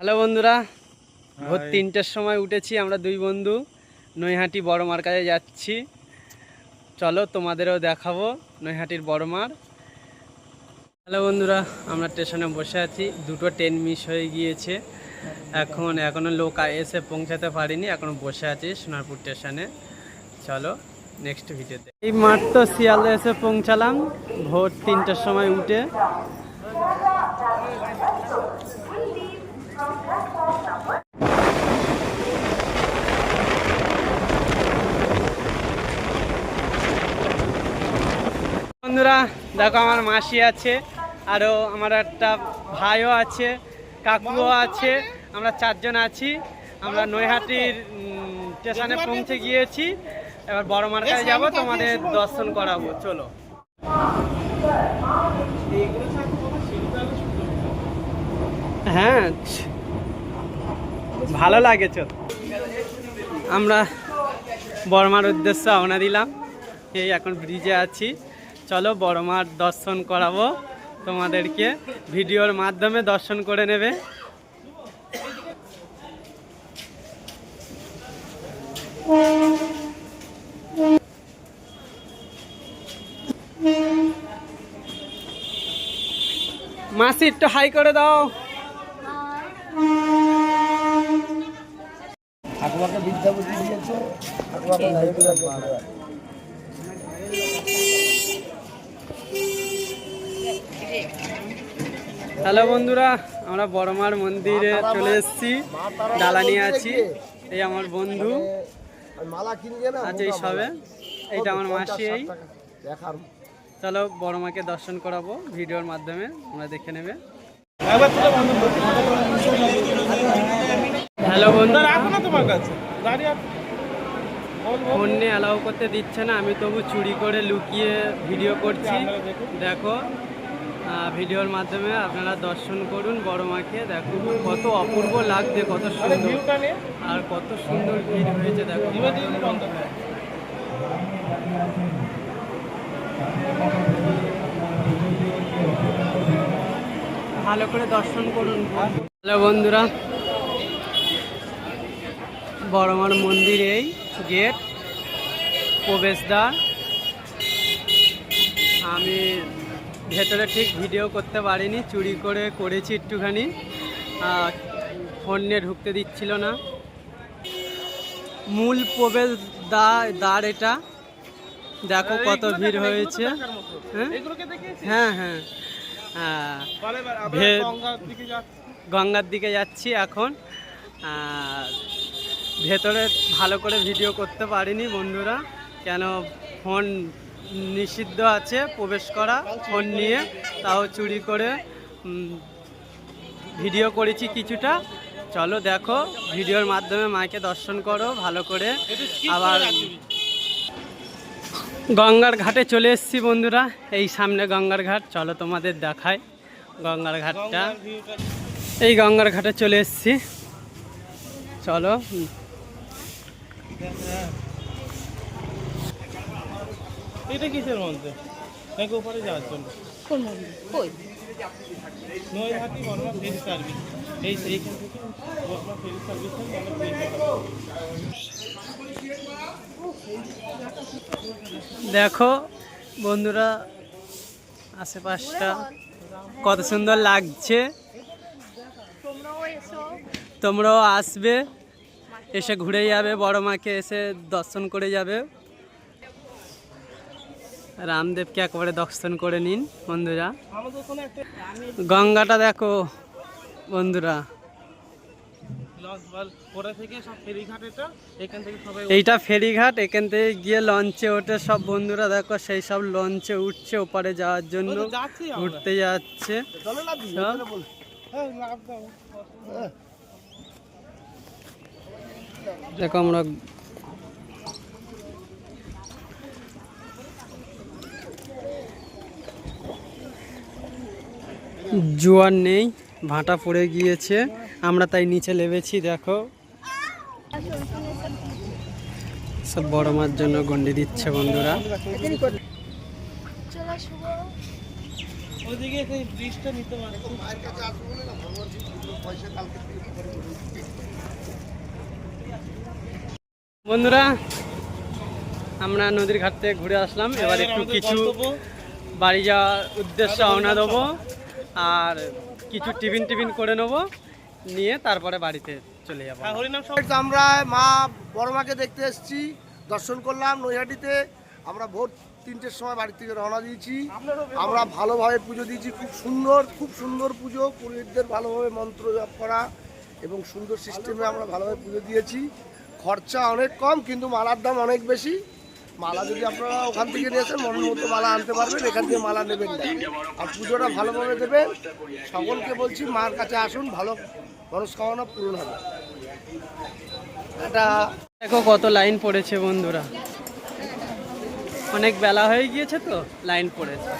Hello বন্ধুরা ভোর তিনটের সময় উঠেছি আমরা দুই বন্ধু নৈহাটি বড় মার কাছে যাচ্ছি। চলো তোমাদেরও দেখাবো নৈহাটির বড় মার হ্যালো বন্ধুরা আমরা স্টেশনে বসে আছি দুটো ট্রেন মিস হয়ে গিয়েছে। এখন এখনও লোক এসে পৌঁছাতে পারিনি এখনও বসে আছি সোনারপুর স্টেশনে। চলো নেক্সট ভিডিওতে এই মাঠ তো শিয়ালদা এসে পৌঁছালাম ভোর তিনটের সময় উঠে। বন্ধুরা, দেখো আমার মাসি আছে আরও আমার একটা ভাইও আছে, কাকুও আছে, আমরা চারজন আছি। আমরা নৈহাটির স্টেশনে পৌঁছে গিয়েছি। এবার বড় মার্কায় যাব, তোমাদের দর্শন করাবো, চলো। হ্যাঁ ভালো লাগে, চল। আমরা বড়মার উদ্দেশ্যে রওনা দিলাম। এই এখন ব্রিজে আছি। চলো বড় মার দর্শন করাবো তোমাদেরকে। ভিডিওর মাধ্যমে দর্শন করে নেবে। মাসি একটু হাই করে দাও। ঠাকুমাকে বিদ্যা বুদ্ধি দিয়েছে। ঠাকুমাকে হ্যালো বন্ধুরা আমরা বড়মার মন্দিরে চলে এসেছি ডালা নিয়ে আছি। এই আমার বন্ধু। মালা আছে এই সবে। এইটা আমার মাসি এই। চলো বড়মাকে দর্শন করাবো ভিডিওর মাধ্যমে আমরা দেখে নেবে। হ্যালো বন্ধু। তোমার কাছে। দাঁড়িয়ে ফোন নিয়ে অ্যালাউ করতে দিচ্ছে না আমি তবু চুরি করে লুকিয়ে ভিডিও করছি। দেখো। ভিডিওর মাধ্যমে আপনারা দর্শন করুন, বড় মাকে দেখো কত অপূর্ব লাগছে, কত সুন্দর। আর কত সুন্দর ভিড় হয়েছে দেখো এবার দিয়ে বন্ধ করে। ভালো করে দর্শন করুন। হ্যালো বন্ধুরা, বড়মার মন্দির এই গেট, প্রবেশদ্বার। আমি ভেতরে ঠিক ভিডিও করতে পারিনি চুরি করে করেছি একটুখানি। ফোন নিয়ে ঢুকতে দিচ্ছিল না। মূল প্রবেশ দা দ্বার এটা। দেখো কত ভিড় হয়েছে। হ্যাঁ? হ্যাঁ হ্যাঁ। হ্যাঁ গঙ্গার দিকে যাচ্ছি এখন। ভেতরে ভালো করে ভিডিও করতে পারিনি বন্ধুরা। কেন ফোন নিষিদ্ধ আছে প্রবেশ করা ফোন নিয়ে তাও চুরি করে ভিডিও করেছি কিছুটা। চলো দেখো ভিডিওর মাধ্যমে মাকে দর্শন করো ভালো করে। আবার গঙ্গার ঘাটে চলে এসেছি বন্ধুরা এই সামনে গঙ্গার ঘাট। চলো তোমাদের দেখায় গঙ্গার ঘাটটা। এই গঙ্গার ঘাটে চলে এসেছি। চলো। এটা কিসের মধ্যে? নাকি ওপারে যাওয়ার জন্য? কোন মন্দির? কই? নৈহাটি বর্মা ফেরি সার্ভিস। এই এইখান থেকে বর্মা ফেরি সার্ভিস দেখো বন্ধুরা আশেপাশটা কত সুন্দর লাগছে। তোমরাও তোমরাও আসবে এসে ঘুরে যাবে বড় মাকে এসে দর্শন করে যাবে। রামদেবকে একবারে দর্শন করে নিন বন্ধুরা। গঙ্গাটা দেখো বন্ধুরা। এইটা ফেরিঘাট এখান থেকে গিয়ে লঞ্চে ওঠে সব বন্ধুরা। দেখো সেই সব লঞ্চে উঠছে ওপারে যাওয়ার জন্য। ঘুরতে যাচ্ছে দেখো আমরা জোয়ার নেই ভাটা পড়ে গিয়েছে। আমরা তাই নিচে লেবেছি দেখো। সব বড় মার জন্য গন্ডি দিচ্ছে বন্ধুরা। চলো শুভ। ওদিকে সেই ব্রিজটা নিতে পারছি বন্ধুরা আমরা নদীর ঘাট থেকে ঘুরে আসলাম। এবার এবার একটু কিছু বাড়ি যাওয়ার উদ্দেশ্যে রওনা দেবো। আর কিছু টিফিন টিফিন করে নেব নিয়ে তারপরে বাড়িতে চলে যাব আমরা। মা বড় মাকে দেখতে এসেছি দর্শন করলাম নৈহাটিতে। আমরা ভোর তিনটের সময় বাড়ি থেকে রওনা দিয়েছি। আমরা ভালোভাবে পুজো দিয়েছি খুব সুন্দর খুব সুন্দর পুজো। পুরোহিতদের ভালোভাবে মন্ত্র জপ করা এবং সুন্দর সিস্টেমে আমরা ভালোভাবে পুজো দিয়েছি। খরচা অনেক কম কিন্তু মালার দাম অনেক বেশি। মালা যদি আপনারা ওখান থেকে নিয়ে আসেন, মনের মতো মালা আনতে পারবেন, এখান থেকে মালা নেবেন না। আর পুজোটা ভালোভাবে দেবেন। সকলকে বলছি, মার কাছে আসুন, ভালো মনস্কামনা পূরণ হবে। এটা দেখো কত লাইন পড়েছে বন্ধুরা। অনেক বেলা হয়ে গিয়েছে তো, লাইন পড়েছে।